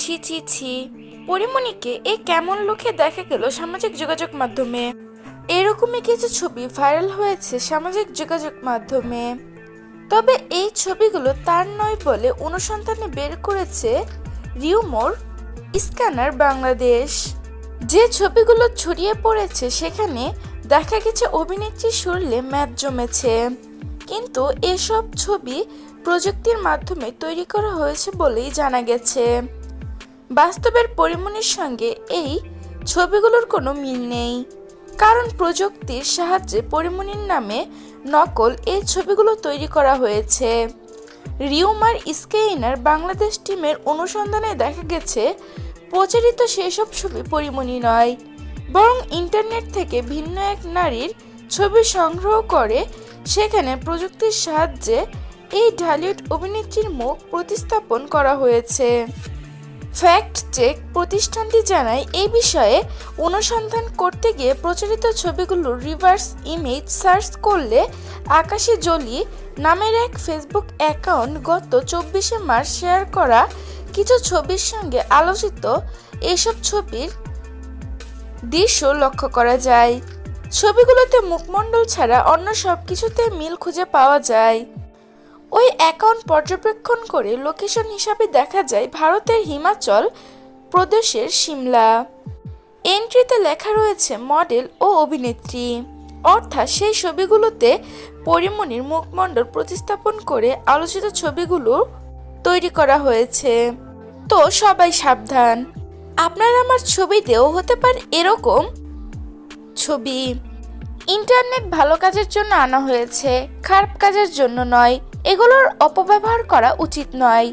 ছি ছি ছি। পরিমণিকে এই কেমন লোকে দেখা গেল সামাজিক যোগাযোগ মাধ্যমে? এরকমই কিছু ছবি ভাইরাল হয়েছে সামাজিক যোগাযোগ মাধ্যমে। তবে এই ছবিগুলো তার নয় বলে অনুসন্ধানে বের করেছে রিউমোর স্ক্যানার বাংলাদেশ। যে ছবিগুলো ছড়িয়ে পড়েছে সেখানে দেখা গেছে অভিনেত্রী শরীরে ম্যাচ জমেছে। কিন্তু এসব ছবি প্রযুক্তির মাধ্যমে তৈরি করা হয়েছে বলেই জানা গেছে। বাস্তবের পরিমণির সঙ্গে এই ছবিগুলোর কোনো মিল নেই। কারণ প্রযুক্তির সাহায্যে পরিমণির নামে নকল এই ছবিগুলো তৈরি করা হয়েছে। রিউমার স্কেইনার বাংলাদেশ টিমের অনুসন্ধানে দেখা গেছে, প্রচারিত সেসব ছবি পরিমণি নয়, বরং ইন্টারনেট থেকে ভিন্ন এক নারীর ছবি সংগ্রহ করে। সেখানে প্রযুক্তির সাহায্যে এই ঢালিউড অভিনেত্রীর মুখ প্রতিস্থাপন করা হয়েছে। ফ্যাক্ট চেক প্রতিষ্ঠানটি জানায় এই বিষয়ে অনুসন্ধান করতে গিয়ে প্রচারিত ছবিগুলোর রিভার্স ইমেজ সার্চ করলে আকাশে জলি নামের এক ফেসবুক অ্যাকাউন্ট গত চব্বিশে মার্চ শেয়ার করা কিছু ছবির সঙ্গে আলোচিত এসব ছবির দৃশ্য লক্ষ্য করা যায়। ছবিগুলোতে মুখমণ্ডল ছাড়া অন্য সব কিছুতে মিল খুঁজে পাওয়া যায়। ওই অ্যাকাউন্ট পর্যবেক্ষণ করে লোকেশন হিসাবে দেখা যায় ভারতের হিমাচল প্রদেশের সিমলা। এন্ট্রিতে লেখা রয়েছে মডেল ও অভিনেত্রী। অর্থাৎ সেই ছবিগুলোতে পরিমণির মুখমণ্ডল প্রতিস্থাপন করে আলোচিত ছবিগুলো তৈরি করা হয়েছে। তো সবাই সাবধান। আপনার আমার ছবিতেও হতে পারে এরকম ছবি। ইন্টারনেট ভালো কাজের জন্য আনা হয়েছে, খারাপ কাজের জন্য নয়। এগুলোর অপব্যবহার করা উচিত নয়।